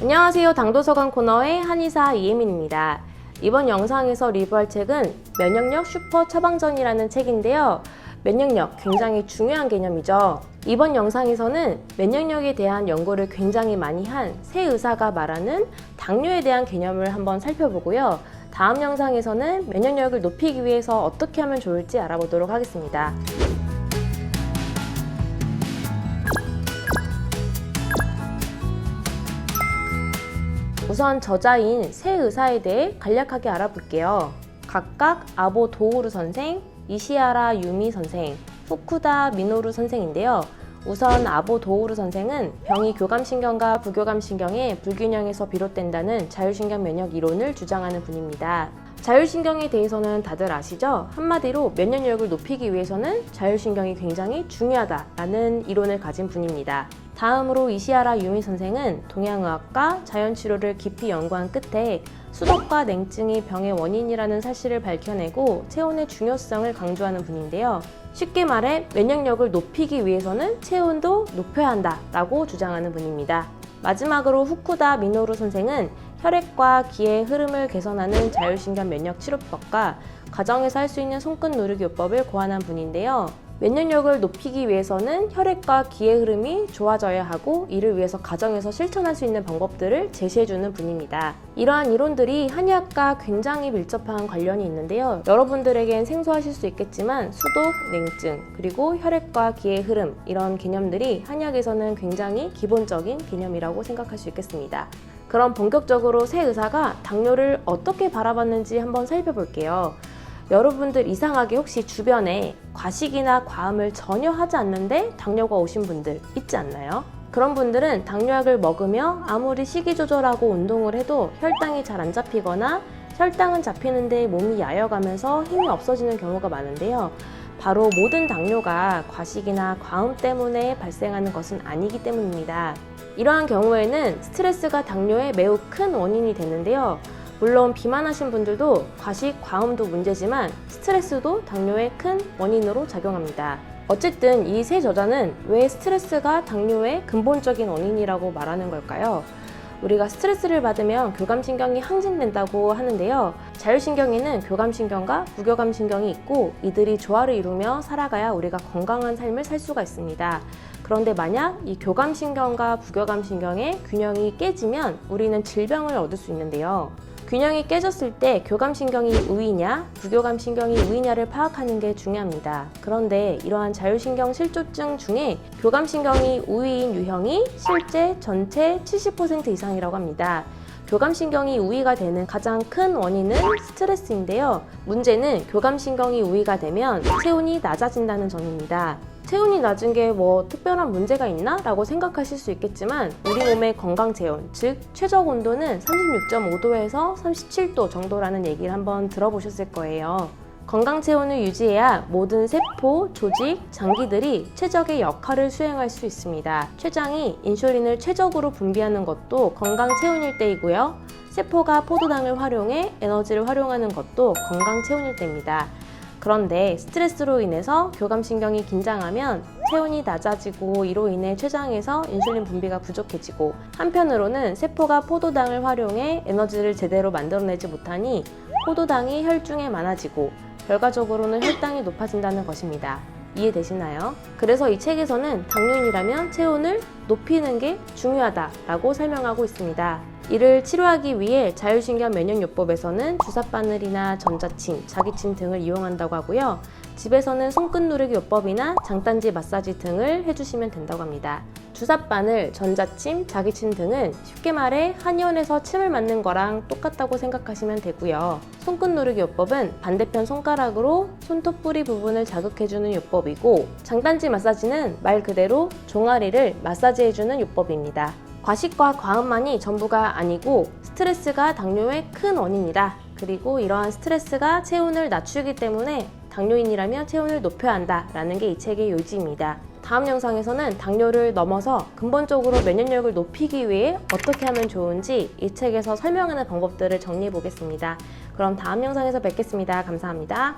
안녕하세요. 당도서관 코너의 한의사 이예민입니다. 이번 영상에서 리뷰할 책은 면역력 슈퍼 처방전이라는 책인데요. 면역력 굉장히 중요한 개념이죠. 이번 영상에서는 면역력에 대한 연구를 굉장히 많이 한 새 의사가 말하는 당뇨에 대한 개념을 한번 살펴보고요. 다음 영상에서는 면역력을 높이기 위해서 어떻게 하면 좋을지 알아보도록 하겠습니다. 우선 저자인 세 의사에 대해 간략하게 알아볼게요. 각각 아보 도우루 선생, 이시아라 유미 선생, 후쿠다 미노루 선생인데요. 우선 아보 도우루 선생은 병이 교감신경과 부교감신경의 불균형에서 비롯된다는 자율신경 면역 이론을 주장하는 분입니다. 자율신경에 대해서는 다들 아시죠? 한마디로 면역력을 높이기 위해서는 자율신경이 굉장히 중요하다라는 이론을 가진 분입니다. 다음으로 이시아라 유미 선생은 동양의학과 자연치료를 깊이 연구한 끝에 수독과 냉증이 병의 원인이라는 사실을 밝혀내고 체온의 중요성을 강조하는 분인데요. 쉽게 말해 면역력을 높이기 위해서는 체온도 높여야 한다 라고 주장하는 분입니다. 마지막으로 후쿠다 미노루 선생은 혈액과 기의 흐름을 개선하는 자율신경 면역 치료법과 가정에서 할 수 있는 손끝 누르기 요법을 고안한 분인데요. 면역력을 높이기 위해서는 혈액과 기의 흐름이 좋아져야 하고 이를 위해서 가정에서 실천할 수 있는 방법들을 제시해주는 분입니다. 이러한 이론들이 한의학과 굉장히 밀접한 관련이 있는데요. 여러분들에겐 생소하실 수 있겠지만 수독, 냉증, 그리고 혈액과 기의 흐름 이런 개념들이 한의학에서는 굉장히 기본적인 개념이라고 생각할 수 있겠습니다. 그럼 본격적으로 새 의사가 당뇨를 어떻게 바라봤는지 한번 살펴볼게요. 여러분들 이상하게 혹시 주변에 과식이나 과음을 전혀 하지 않는데 당뇨가 오신 분들 있지 않나요? 그런 분들은 당뇨약을 먹으며 아무리 식이 조절하고 운동을 해도 혈당이 잘 안 잡히거나 혈당은 잡히는데 몸이 야여가면서 힘이 없어지는 경우가 많은데요. 바로 모든 당뇨가 과식이나 과음 때문에 발생하는 것은 아니기 때문입니다. 이러한 경우에는 스트레스가 당뇨의 매우 큰 원인이 되는데요. 물론 비만하신 분들도 과식, 과음도 문제지만 스트레스도 당뇨의 큰 원인으로 작용합니다. 어쨌든 이 세 저자는 왜 스트레스가 당뇨의 근본적인 원인이라고 말하는 걸까요? 우리가 스트레스를 받으면 교감신경이 항진된다고 하는데요. 자율신경에는 교감신경과 부교감신경이 있고 이들이 조화를 이루며 살아가야 우리가 건강한 삶을 살 수가 있습니다. 그런데 만약 이 교감신경과 부교감신경의 균형이 깨지면 우리는 질병을 얻을 수 있는데요. 균형이 깨졌을 때 교감신경이 우위냐, 부교감신경이 우위냐를 파악하는 게 중요합니다. 그런데 이러한 자율신경 실조증 중에 교감신경이 우위인 유형이 실제 전체 70% 이상이라고 합니다. 교감신경이 우위가 되는 가장 큰 원인은 스트레스인데요. 문제는 교감신경이 우위가 되면 체온이 낮아진다는 점입니다. 체온이 낮은 게 뭐 특별한 문제가 있나? 라고 생각하실 수 있겠지만 우리 몸의 건강 체온, 즉 최적 온도는 36.5도에서 37도 정도라는 얘기를 한번 들어보셨을 거예요. 건강 체온을 유지해야 모든 세포, 조직, 장기들이 최적의 역할을 수행할 수 있습니다. 췌장이 인슐린을 최적으로 분비하는 것도 건강 체온일 때이고요. 세포가 포도당을 활용해 에너지를 활용하는 것도 건강 체온일 때입니다. 그런데 스트레스로 인해서 교감신경이 긴장하면 체온이 낮아지고 이로 인해 췌장에서 인슐린 분비가 부족해지고 한편으로는 세포가 포도당을 활용해 에너지를 제대로 만들어내지 못하니 포도당이 혈중에 많아지고 결과적으로는 혈당이 높아진다는 것입니다. 이해되시나요? 그래서 이 책에서는 당뇨인이라면 체온을 높이는 게 중요하다라고 설명하고 있습니다. 이를 치료하기 위해 자율신경 면역요법에서는 주사바늘이나 전자침, 자기침 등을 이용한다고 하고요. 집에서는 손끝 누르기 요법이나 장단지 마사지 등을 해주시면 된다고 합니다. 주사바늘, 전자침, 자기침 등은 쉽게 말해 한의원에서 침을 맞는 거랑 똑같다고 생각하시면 되고요. 손끝 누르기 요법은 반대편 손가락으로 손톱 뿌리 부분을 자극해주는 요법이고 장단지 마사지는 말 그대로 종아리를 마사지해주는 요법입니다. 과식과 과음만이 전부가 아니고 스트레스가 당뇨의 큰 원인이다. 그리고 이러한 스트레스가 체온을 낮추기 때문에 당뇨인이라면 체온을 높여야 한다라는 게 이 책의 요지입니다. 다음 영상에서는 당뇨를 넘어서 근본적으로 면역력을 높이기 위해 어떻게 하면 좋은지 이 책에서 설명하는 방법들을 정리해 보겠습니다. 그럼 다음 영상에서 뵙겠습니다. 감사합니다.